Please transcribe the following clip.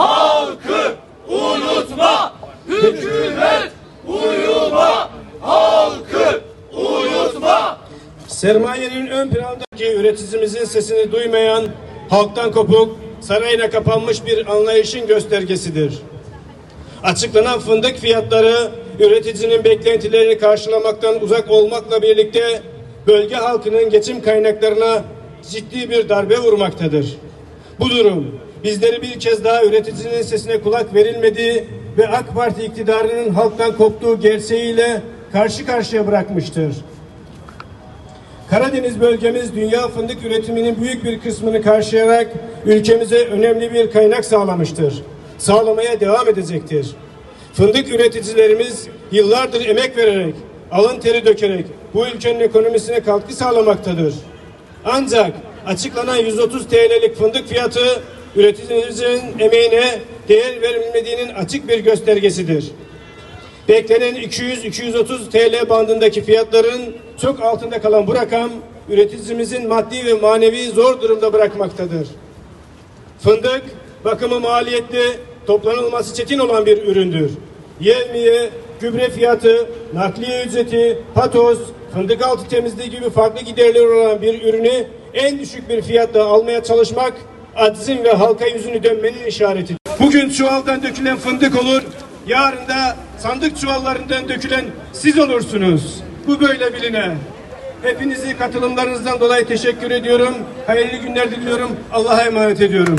halkı unutma. Hükümet uyuma, halkı uyutma. Sermayenin ön plandaki üreticimizin sesini duymayan, halktan kopuk, sarayla kapanmış bir anlayışın göstergesidir. Açıklanan fındık fiyatları üreticinin beklentilerini karşılamaktan uzak olmakla birlikte bölge halkının geçim kaynaklarına ciddi bir darbe vurmaktadır. Bu durum bizleri bir kez daha üreticinin sesine kulak verilmediği ve AK Parti iktidarının halktan koptuğu gerçeğiyle karşı karşıya bırakmıştır. Karadeniz bölgemiz dünya fındık üretiminin büyük bir kısmını karşılayarak ülkemize önemli bir kaynak sağlamıştır. Sağlamaya devam edecektir. Fındık üreticilerimiz yıllardır emek vererek, alın teri dökerek bu ülkenin ekonomisine katkı sağlamaktadır. Ancak açıklanan 130 TL'lik fındık fiyatı üreticimizin emeğine değer verilmediğinin açık bir göstergesidir. Beklenen 200-230 TL bandındaki fiyatların çok altında kalan bu rakam üreticimizin maddi ve manevi zor durumda bırakmaktadır. Fındık bakımı maliyetli, toplanılması çetin olan bir üründür. Yevmiye, gübre fiyatı, nakliye ücreti, patoz, fındık altı temizliği gibi farklı giderleri olan bir ürünü en düşük bir fiyatla almaya çalışmak aczin ve halka yüzünü dönmenin işaretidir. Bugün çuvaldan dökülen fındık olur, yarın da sandık çuvallarından dökülen siz olursunuz. Bu böyle biline. Hepinizi katılımlarınızdan dolayı teşekkür ediyorum. Hayırlı günler diliyorum. Allah'a emanet ediyorum.